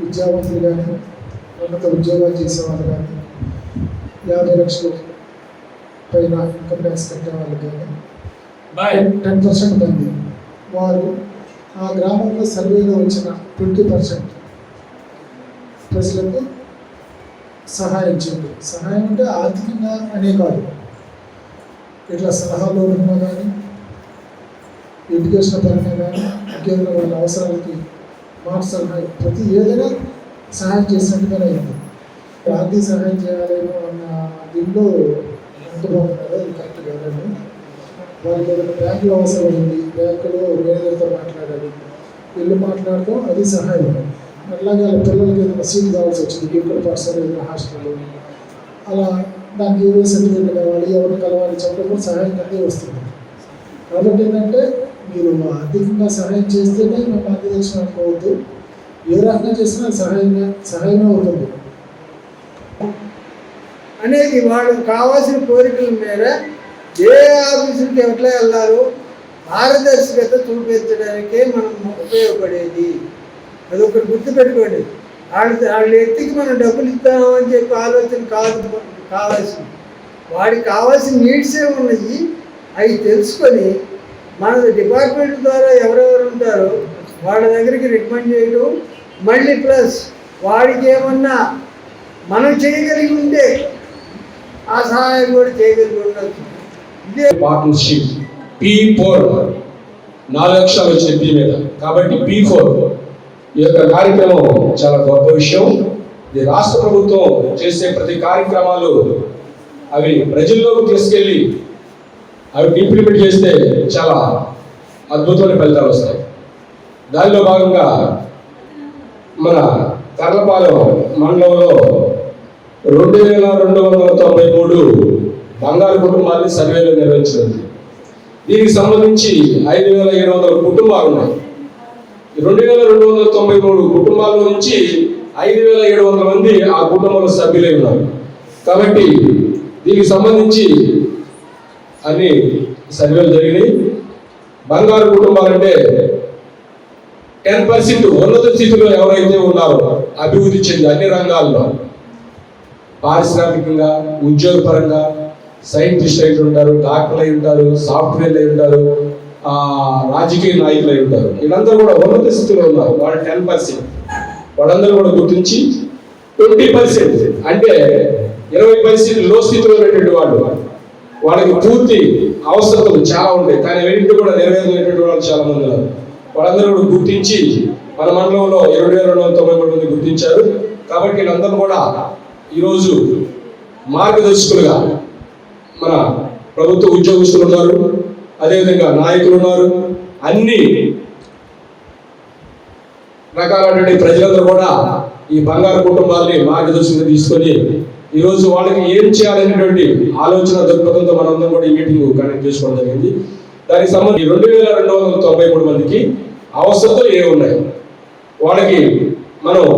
విద్యావంతులు కానీ ఉన్నత ఉద్యోగాలు చేసేవాళ్ళు కానీ యాభై లక్షలు పైన ఇన్కమ్ ట్యాక్స్ కట్టే వాళ్ళు కానీ టెన్ పర్సెంట్ మంది వారు ఆ గ్రామంలో సర్వేలో వచ్చిన ట్వంటీ పర్సెంట్ ప్రజలకు సహాయం చేయండి. సహాయం అంటే ఆర్థికంగా అనే కాదు. ఇట్లా సలహాలు ఉన్నా కానీ ఎడ్యుకేషన్ పరంగా కానీ ఇంకేదైనా వాళ్ళ అవసరాలకి మాకు సహాయం ప్రతి ఏదైనా సహాయం చేసినట్టుగానే అయింది ఆర్థిక సహాయం చేయాలేమో అన్న దీంట్లో ఎంత అది కరెక్ట్ కాదండి. వాళ్ళకి ఏదైనా బ్యాంకులో అవసరం ఉంది బ్యాంకులో మేనేజర్తో మాట్లాడాలి వెళ్ళి మాట్లాడటం అది సహాయం. అట్లాగే వాళ్ళ పిల్లలకి ఏదైనా సీట్ కావాల్సి వచ్చింది ఇక్కడ పాఠశాల ఏదైనా హాస్టల్లో అలా దానికి ఏ సర్టిఫికేట్ కావాలి ఎవరిని కలవాలి చెప్పడం కూడా సహాయం అనేది వస్తుంది. కాబట్టి ఏంటంటే మీరు ఆర్థికంగా సహాయం చేస్తేనే మేము మార్గదర్శనం అనుకోవద్దు ఏ రకంగా చేసినా సహాయంగా సహాయమే అవుతుంది. అనేది వాళ్ళకి కావాల్సిన కోరికల మేర ఏ ఆఫీసులకి ఎట్లా వెళ్ళాలో పారదర్శకత చూపించడానికే మనం ఉపయోగపడేది. అది ఒకటి గుర్తుపెట్టుకోండి. వాళ్ళ వాళ్ళ ఎత్తికి మనం డబ్బులు ఇద్దామని చెప్పి ఆలోచన కాదు కావాల్సింది. వాడికి కావాల్సిన నీడ్స్ ఉన్నాయి. అవి తెలుసుకొని మన డిపార్ట్మెంట్ ద్వారా ఎవరెవరు ఉంటారో వాళ్ళ దగ్గరికి రికమెండ్ చేయడం మళ్ళీ ప్లస్ వాడికి ఏమన్నా మనం చేయగలిగి ఉంటే ఆ సహాయం కూడా చేయగలిగి ఉండొచ్చు. ఇదే పార్ట్నర్షిప్ పీ ఫోర్ నాలుగు లక్షలు వచ్చింది మీద. కాబట్టి పీ ఫోర్ ఈ యొక్క కార్యక్రమం చాలా గొప్ప విషయం. ఇది రాష్ట్ర ప్రభుత్వం చేసే ప్రతి కార్యక్రమాలు అవి ప్రజల్లోకి తీసుకెళ్ళి అవి ఇంప్లిమెంట్ చేస్తే చాలా అద్భుతమైన ఫలితాలు వస్తాయి. దానిలో భాగంగా మన కర్లపాలెం మండలంలో రెండు వేల రెండు వందల తొంభై మూడు బంగారు కుటుంబాన్ని సర్వేలో నిర్వహించింది దీనికి సంబంధించి ఐదు వేల ఏడు వందల కుటుంబాలు ఉన్నాయి. రెండు వేల రెండు వందల తొంభై మూడు కుటుంబాల నుంచి ఐదు వేల ఏడు వందల మంది ఆ కుటుంబంలో సభ్యులై ఉన్నారు. కాబట్టి దీనికి సంబంధించి అని సర్వేలు జరిగినాయి. బంగారు కుటుంబాలంటే టెన్ పర్సెంట్ ఉన్నత స్థితిలో ఎవరైతే ఉన్నారో అభివృద్ధి చెంది అన్ని రంగాల్లో పారిశ్రామికంగా ఉద్యోగపరంగా సైంటిస్ట్ అయి ఉంటారు డాక్టర్లు అయి ఉంటారు సాఫ్ట్వేర్లు అయి ఉంటారు రాజకీయ నాయకులు అయి ఉంటారు. వీళ్ళందరూ కూడా ఉన్నత స్థితిలో ఉన్నారు. వాళ్ళు టెన్ పర్సెంట్. వాళ్ళందరూ కూడా గుర్తించి ట్వంటీ పర్సెంట్ అంటే ఇరవై పర్సెంట్లో స్థితిలో ఉన్నటువంటి వాళ్ళు. వాళ్ళకి పూర్తి అవసరతలు చాలా ఉంటాయి. కానీ వెంట కూడా నెరవేరలేనటువంటి వాళ్ళు చాలా మంది ఉన్నారు. వాళ్ళందరూ కూడా గుర్తించి మన మండలంలో ఇరవై వేల రెండు వందల తొంభై మూడు మంది గుర్తించారు. కాబట్టి వీళ్ళందరూ కూడా ఈరోజు మార్గదర్శకులుగా మన ప్రభుత్వ ఉద్యోగస్తులు ఉన్నారు. అదేవిధంగా నాయకులు ఉన్నారు. అన్ని రకాలైనటువంటి ప్రజలందరూ కూడా ఈ బంగారు కుటుంబాన్ని మార్గదర్శకంగా తీసుకొని ఈరోజు వాళ్ళకి ఏం చేయాలనేటువంటి ఆలోచన దృక్పథంతో మనందరం కూడా ఈ మీటింగ్ కండక్ట్ చేసుకోవడం జరిగింది. దానికి సంబంధించి రెండు వేల రెండు వందల తొంభై మూడు మందికి అవసరతలు ఏ ఉన్నాయి? వాళ్ళకి మనం